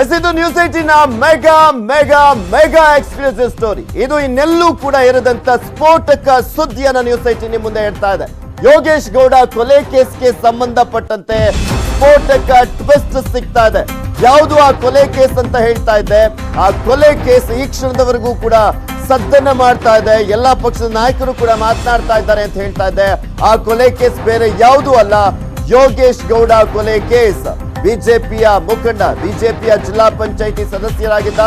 S ಇದು news ಏಟಿನ mega mega mega exclusive story ಇದು ಇನ್ನೆಲ್ಲೂ ಕೂಡ ಇರದಂತ ಸ್ಫೋಟಕ ಸುದ್ದಿಯನ್ನ ನ್ಯೂಸ್ ಏಟಿನ್ ಮುಂದೆ ಇಡ್ತಾ ಇದೆ. ಯೋಗೇಶ್ ಗೌಡ ಕೊಲೆ ಕೇಸ್ಗೆ ಸಂಬಂಧಪಟ್ಟಂತೆ ಸ್ಫೋಟಕ ಟ್ವಿಸ್ಟ್ ಸಿಗ್ತಾ ಇದೆ. ಯಾವುದು ಆ ಕೊಲೆ ಕೇಸ್ ಅಂತ ಹೇಳ್ತಾ ಇದ್ದೆ ಆ ಕೊಲೆ ಕೇಸ್ ಈ ಕ್ಷಣದವರೆಗೂ ಕೂಡ ಸದ್ದನ್ನ ಮಾಡ್ತಾ ಇದೆ. ಎಲ್ಲಾ ಪಕ್ಷದ ನಾಯಕರು ಕೂಡ ಮಾತನಾಡ್ತಾ ಇದ್ದಾರೆ ಅಂತ ಹೇಳ್ತಾ ಇದ್ದೆ ಆ ಕೊಲೆ ಕೇಸ್ ಬೇರೆ ಯಾವುದೂ ಅಲ್ಲ. ಯೋಗೇಶ್ ಗೌಡ ಕೊಲೆ ಕೇಸ್. ಬಿಜೆಪಿಯ ಮುಖಂಡ, ಬಿಜೆಪಿಯ ಜಿಲ್ಲಾ ಪಂಚಾಯಿತಿ ಸದಸ್ಯರಾಗಿದ್ದ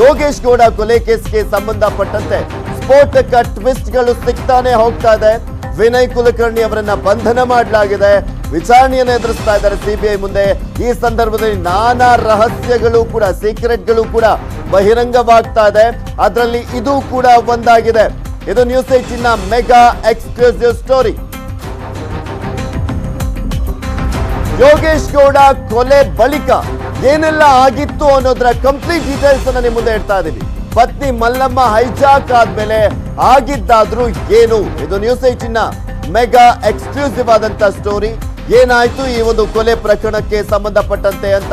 ಯೋಗೇಶ್ ಗೌಡ ಕೊಲೆ ಕೇಸ್ಗೆ ಸಂಬಂಧಪಟ್ಟಂತೆ ಸ್ಫೋಟಕ ಟ್ವಿಸ್ಟ್ಗಳು ಸಿಗ್ತಾನೆ ಹೋಗ್ತಾ ಇದೆ. ವಿನಯ್ ಕುಲಕರ್ಣಿ ಅವರನ್ನ ಬಂಧನ ಮಾಡಲಾಗಿದೆ. ವಿಚಾರಣೆಯನ್ನು ಎದುರಿಸ್ತಾ ಇದ್ದಾರೆ ಸಿಬಿಐ ಮುಂದೆ. ಈ ಸಂದರ್ಭದಲ್ಲಿ ನಾನಾ ರಹಸ್ಯಗಳು ಕೂಡ, ಸೀಕ್ರೆಟ್ಗಳು ಕೂಡ ಬಹಿರಂಗವಾಗ್ತಾ ಇದೆ. ಅದರಲ್ಲಿ ಇದು ಕೂಡ ಒಂದಾಗಿದೆ. ಇದು news ಏಟಿನ mega exclusive story. Yogesh Gowda ಕೊಲೆ ಬಳಿಕ ಏನೆಲ್ಲ ಆಗಿತ್ತು ಅನ್ನೋದರ ಕಂಪ್ಲೀಟ್ ಡೀಟೇಲ್ಸ್ ಅನ್ನ ನಿಮ್ಮ ಮುಂದೆ ಇಡ್ತಾ ಇದ್ದೀವಿ ಪತ್ನಿ ಮಲ್ಲಮ್ಮ ಹೈಜಾಕ್ ಆದ್ಮೇಲೆ ಆಗಿದ್ದಾದ್ರೂ ಏನು? ಇದು ನ್ಯೂಸ್ ಏಟಿನ ಮೆಗಾ ಎಕ್ಸ್ಕ್ಲೂಸಿವ್ ಆದಂತ ಸ್ಟೋರಿ ಏನಾಯ್ತು ಈ ಒಂದು ಕೊಲೆ ಪ್ರಕರಣಕ್ಕೆ ಸಂಬಂಧಪಟ್ಟಂತೆ ಅಂತ?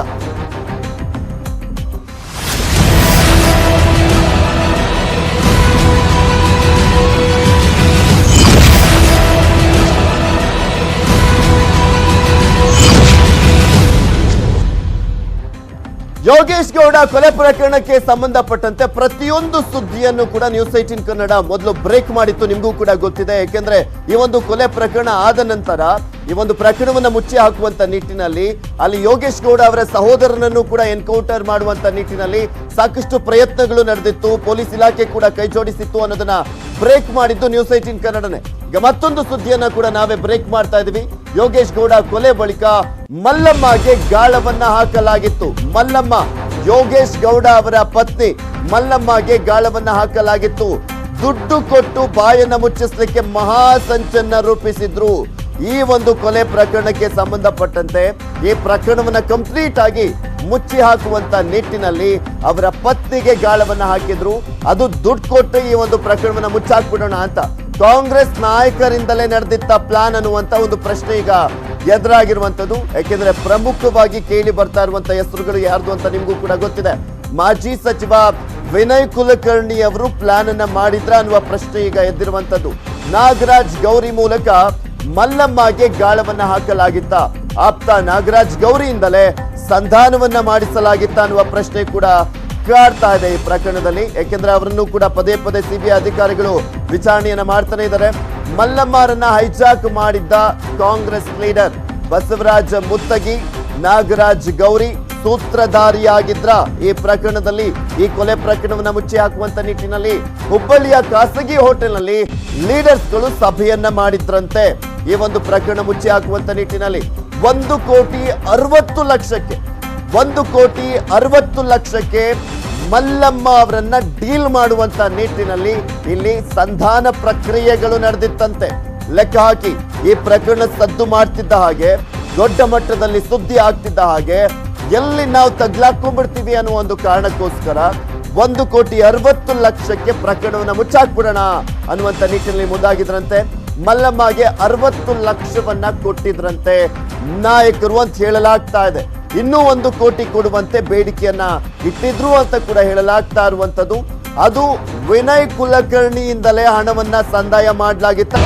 ಯೋಗೇಶ್ ಗೌಡ ಕೊಲೆ ಪ್ರಕರಣಕ್ಕೆ ಸಂಬಂಧಪಟ್ಟಂತೆ ಪ್ರತಿಯೊಂದು ಸುದ್ದಿಯನ್ನು ಕೂಡ ನ್ಯೂಸ್ ಏಟೀನ್ ಕನ್ನಡ ಮೊದಲು ಬ್ರೇಕ್ ಮಾಡಿತ್ತು. ನಿಮಗೂ ಕೂಡ ಗೊತ್ತಿದೆ. ಯಾಕೆಂದ್ರೆ ಈ ಒಂದು ಕೊಲೆ ಪ್ರಕರಣ ಆದ ನಂತರ ಈ ಒಂದು ಪ್ರಕರಣವನ್ನು ಮುಚ್ಚಿ ಹಾಕುವಂತ ನಿಟ್ಟಿನಲ್ಲಿ ಅಲ್ಲಿ ಯೋಗೇಶ್ ಗೌಡ ಅವರ ಸಹೋದರನನ್ನು ಕೂಡ ಎನ್ಕೌಂಟರ್ ಮಾಡುವಂತ ನಿಟ್ಟಿನಲ್ಲಿ ಸಾಕಷ್ಟು ಪ್ರಯತ್ನಗಳು ನಡೆದಿತ್ತು. ಪೊಲೀಸ್ ಇಲಾಖೆ ಕೂಡ ಕೈ ಜೋಡಿಸಿತ್ತು ಅನ್ನೋದನ್ನ ಬ್ರೇಕ್ ಮಾಡಿದ್ದು ನ್ಯೂಸ್ ಏಟೀನ್ ಕನ್ನಡನೇ. ಈಗ ಮತ್ತೊಂದು ಸುದ್ದಿಯನ್ನ ಕೂಡ ನಾವೇ ಬ್ರೇಕ್ ಮಾಡ್ತಾ ಇದೀವಿ. ಯೋಗೇಶ್ ಗೌಡ ಕೊಲೆ ಬಳಿಕ ಮಲ್ಲಮ್ಮಗೆ ಗಾಳವನ್ನ ಹಾಕಲಾಗಿತ್ತು. ಮಲ್ಲಮ್ಮ, ಯೋಗೇಶ್ ಗೌಡ ಅವರ ಪತ್ನಿ ಮಲ್ಲಮ್ಮಗೆ ಗಾಳವನ್ನ ಹಾಕಲಾಗಿತ್ತು. ದುಡ್ಡು ಕೊಟ್ಟು ಬಾಯನ್ನ ಮುಚ್ಚಿಸ್ಲಿಕ್ಕೆ ಮಹಾ ಸಂಚನ್ನ ರೂಪಿಸಿದ್ರು. ಈ ಒಂದು ಕೊಲೆ ಪ್ರಕರಣಕ್ಕೆ ಸಂಬಂಧಪಟ್ಟಂತೆ ಈ ಪ್ರಕರಣವನ್ನ ಕಂಪ್ಲೀಟ್ ಆಗಿ ಮುಚ್ಚಿ ಹಾಕುವಂತ ನಿಟ್ಟಿನಲ್ಲಿ ಅವರ ಪತ್ನಿಗೆ ಗಾಳವನ್ನ ಹಾಕಿದ್ರು. ಅದು ದುಡ್ಡು ಕೊಟ್ಟು ಈ ಒಂದು ಪ್ರಕರಣವನ್ನ ಮುಚ್ಚಾಕ್ಬಿಡೋಣ ಅಂತ ಕಾಂಗ್ರೆಸ್ ನಾಯಕರಿಂದಲೇ ನಡೆದಿತ್ತ ಪ್ಲಾನ್ ಅನ್ನುವಂತ ಒಂದು ಪ್ರಶ್ನೆ ಈಗ ಎದುರಾಗಿರುವಂತದ್ದು ಯಾಕೆಂದ್ರೆ ಪ್ರಮುಖವಾಗಿ ಕೇಳಿ ಬರ್ತಾ ಇರುವಂತ ಹೆಸರುಗಳು ಯಾರ್ದು ಅಂತ ನಿಮಗೂ ಕೂಡ ಗೊತ್ತಿದೆ. ಮಾಜಿ ಸಚಿವ ವಿನಯ್ ಕುಲಕರ್ಣಿ ಅವರು ಪ್ಲಾನ್ ಅನ್ನ ಮಾಡಿದ್ರ ಅನ್ನುವ ಪ್ರಶ್ನೆ ಈಗ ಎದ್ದಿರುವಂತದ್ದು ನಾಗರಾಜ್ ಗೌರಿ ಮೂಲಕ ಮಲ್ಲಮ್ಮಗೆ ಗಾಳವನ್ನ ಹಾಕಲಾಗಿತ್ತ. ಆಪ್ತ ನಾಗರಾಜ್ ಗೌರಿಯಿಂದಲೇ ಸಂಧಾನವನ್ನ ಮಾಡಿಸಲಾಗಿತ್ತ ಅನ್ನುವ ಪ್ರಶ್ನೆ ಕೂಡ ಕಾಡ್ತಾ ಇದೆ ಈ ಪ್ರಕರಣದಲ್ಲಿ. ಯಾಕೆಂದ್ರೆ ಅವರನ್ನು ಕೂಡ ಪದೇ ಪದೇ ಸಿಬಿಐ ಅಧಿಕಾರಿಗಳು ವಿಚಾರಣೆಯನ್ನ ಮಾಡ್ತಾನೆ ಇದ್ದಾರೆ. ಮಲ್ಲಮ್ಮರನ್ನ ಹೈಜಾಕ್ ಮಾಡಿದ್ದ ಕಾಂಗ್ರೆಸ್ ಲೀಡರ್ ಬಸವರಾಜ ಮುತ್ತಗಿ, ನಾಗರಾಜ್ ಗೌರಿ ಸೂತ್ರಧಾರಿಯಾಗಿದ್ರ. ಈ ಪ್ರಕರಣದಲ್ಲಿ ಈ ಕೊಲೆ ಪ್ರಕರಣವನ್ನ ಮುಚ್ಚಿ ಹಾಕುವಂತ ನಿಟ್ಟಿನಲ್ಲಿ ಹುಬ್ಬಳ್ಳಿಯ ಖಾಸಗಿ ಹೋಟೆಲ್ನಲ್ಲಿ ಲೀಡರ್ಸ್ಗಳು ಸಭೆಯನ್ನ ಮಾಡಿದ್ರಂತೆ. ಈ ಒಂದು ಪ್ರಕರಣ ಮುಚ್ಚಿ ಹಾಕುವಂತ ನಿಟ್ಟಿನಲ್ಲಿ ಒಂದು ಕೋಟಿ ಅರವತ್ತು ಲಕ್ಷಕ್ಕೆ, ಒಂದು ಕೋಟಿ ಅರವತ್ತು ಲಕ್ಷಕ್ಕೆ ಮಲ್ಲಮ್ಮ ಅವರನ್ನ ಡೀಲ್ ಮಾಡುವಂತ ನಿಟ್ಟಿನಲ್ಲಿ ಇಲ್ಲಿ ಸಂಧಾನ ಪ್ರಕ್ರಿಯೆಗಳು ನಡೆದಿತ್ತಂತೆ. ಲೆಕ್ಕ ಹಾಕಿ, ಈ ಪ್ರಕರಣ ಸದ್ದು ಮಾಡ್ತಿದ್ದ ಹಾಗೆ, ದೊಡ್ಡ ಮಟ್ಟದಲ್ಲಿ ಸುದ್ದಿ ಆಗ್ತಿದ್ದ ಹಾಗೆ, ಎಲ್ಲಿ ನಾವು ತಗ್ಲಾಕೊಂಡ್ಬಿಡ್ತೀವಿ ಅನ್ನುವ ಒಂದು ಕಾರಣಕ್ಕೋಸ್ಕರ ಒಂದು ಕೋಟಿ ಅರವತ್ತು ಲಕ್ಷಕ್ಕೆ ಪ್ರಕರಣವನ್ನು ಮುಚ್ಚಾಕ್ಬಿಡೋಣ ಅನ್ನುವಂತ ನಿಟ್ಟಿನಲ್ಲಿ ಮುಂದಾಗಿದ್ರಂತೆ. ಮಲ್ಲಮ್ಮಗೆ ಅರವತ್ತು ಲಕ್ಷವನ್ನ ಕೊಟ್ಟಿದ್ರಂತೆ. ನಾಯಕರು ಅಂತ ಹೇಳಲಾಗ್ತಾ ಇದೆ. ಇನ್ನೂ ಒಂದು ಕೋಟಿ ಕೊಡುವಂತೆ ಬೇಡಿಕೆಯನ್ನ ಇಟ್ಟಿದ್ರು ಅಂತ ಕೂಡ ಹೇಳಲಾಗ್ತಾ ಇರುವಂತದ್ದು ಅದು ವಿನಯ್ ಕುಲಕರ್ಣಿಯಿಂದಲೇ ಹಣವನ್ನ ಸಂದಾಯ ಮಾಡಲಾಗಿತ್ತು.